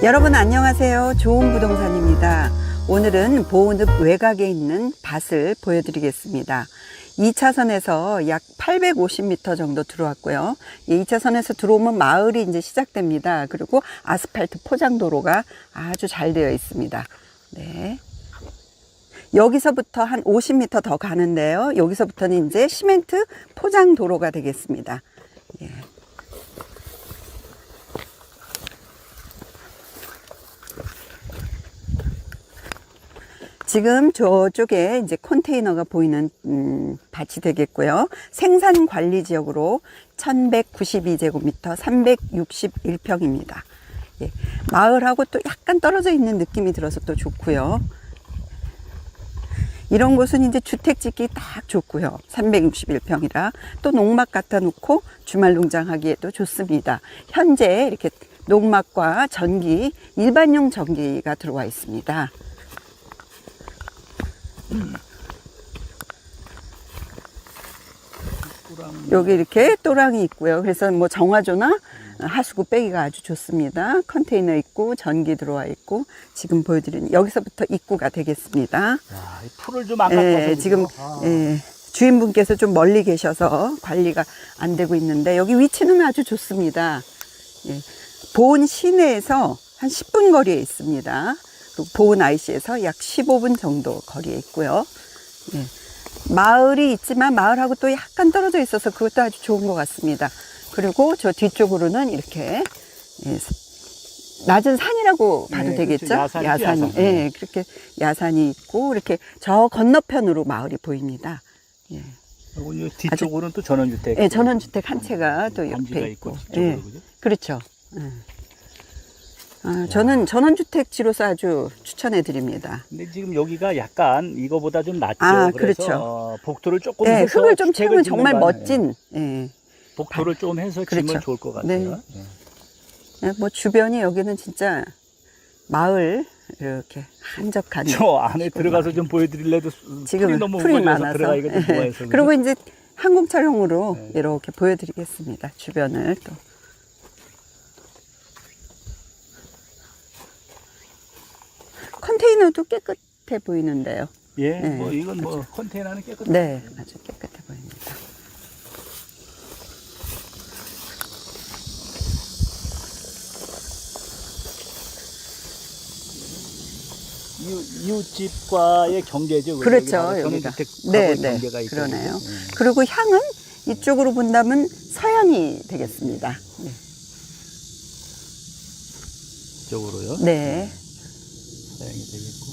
여러분 안녕하세요. 좋은 부동산입니다. 오늘은 보은읍 외곽에 있는 밭을 보여드리겠습니다. 2차선에서 약 850m 정도 들어왔고요. 이 2차선에서 들어오면 마을이 이제 시작됩니다. 그리고 아스팔트 포장도로가 아주 잘 되어 있습니다. 네. 여기서부터 한 50m 더 가는데요. 여기서부터는 이제 시멘트 포장도로가 되겠습니다. 예. 지금 저쪽에 이제 컨테이너가 보이는 음, 밭이 되겠고요. 생산 관리 지역으로 1192제곱미터 361평입니다. 예, 마을하고 또 약간 떨어져 있는 느낌이 들어서 또 좋고요. 이런 곳은 이제 주택 짓기 딱 좋고요. 361평이라 또 농막 갖다 놓고 주말 농장하기에도 좋습니다. 현재 이렇게 농막과 전기, 일반용 전기가 들어와 있습니다. 여기 이렇게 또랑이 있고요. 그래서 뭐 정화조나 하수구 빼기가 아주 좋습니다. 컨테이너 있고 전기 들어와 있고 지금 보여드리는 여기서부터 입구가 되겠습니다. 야, 이 풀을 좀안 깎아서 예? 지금 아. 예, 주인분께서 좀 멀리 계셔서 관리가 안 되고 있는데 여기 위치는 아주 좋습니다. 예, 보은 시내에서 한 10분 거리에 있습니다. 보은 IC에서 약 15분 정도 거리에 있고요. 예, 마을이 있지만 마을하고 또 약간 떨어져 있어서 그것도 아주 좋은 것 같습니다. 그리고 저 뒤쪽으로는 이렇게 예, 낮은 산이라고 봐도 네, 되겠죠? 그렇죠. 야산이. 야산. 예, 그렇게 야산이 있고 이렇게 저 건너편으로 마을이 보입니다. 예. 그리고 이 뒤쪽으로는 또 전원주택. 예, 전원주택 한 채가 또 옆에 있고 있고. 예? 그렇죠. 예. 아, 저는 전원주택지로서 아주 추천해 드립니다. 근데 지금 여기가 약간 이거보다 좀 낫죠. 아, 그래서 그렇죠. 어, 복도를 조금 예, 해서 흙을 좀 주택을 채우면 짓는 정말 거 아니에요? 멋진, 예. 복도를 좀 해서 그렇죠. 지면 좋을 것 네. 같아요. 예. 예, 뭐 주변이 여기는 진짜 마을 이렇게 한적한 저 안에 들어가서 좀 보여드릴래도 지금 풀이 너무 풀이 우거져서 많아서 들어가기가 좀 예. 뭐해서 그리고 이제 항공 촬영으로 네. 이렇게 보여드리겠습니다. 주변을 또 컨테이너도 깨끗해 보이는데요. 예, 네, 뭐 이건 뭐 컨테이너는 깨끗. 네, 아주 깨끗해 보입니다. 이웃, 이웃집과의 경계죠. 그렇죠, 여기 여기가. 네, 네, 경계가 그러네요. 예. 그리고 향은 이쪽으로 본다면 서향이 되겠습니다. 네. 이쪽으로요. 네. 사용이 되겠고.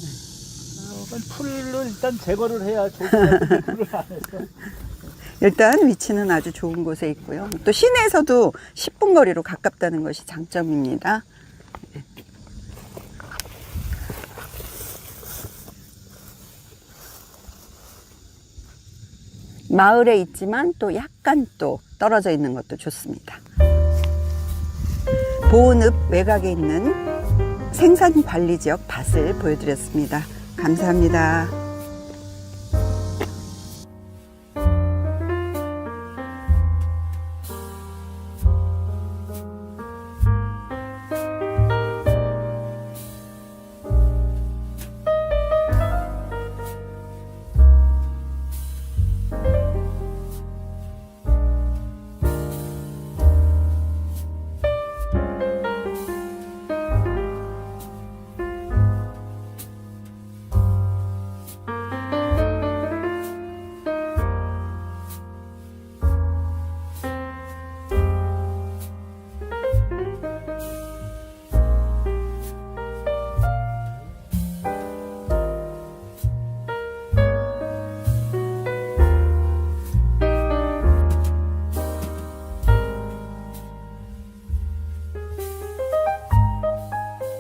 아, 그건 풀을 일단 제거를 해야 풀을 안 해서. 일단 위치는 아주 좋은 곳에 있고요. 또 시내에서도 10분 거리로 가깝다는 것이 장점입니다. 네. 마을에 있지만 또 약간 또 떨어져 있는 것도 좋습니다. 보은읍 외곽에 있는 생산 관리 지역 밭을 보여드렸습니다. 감사합니다.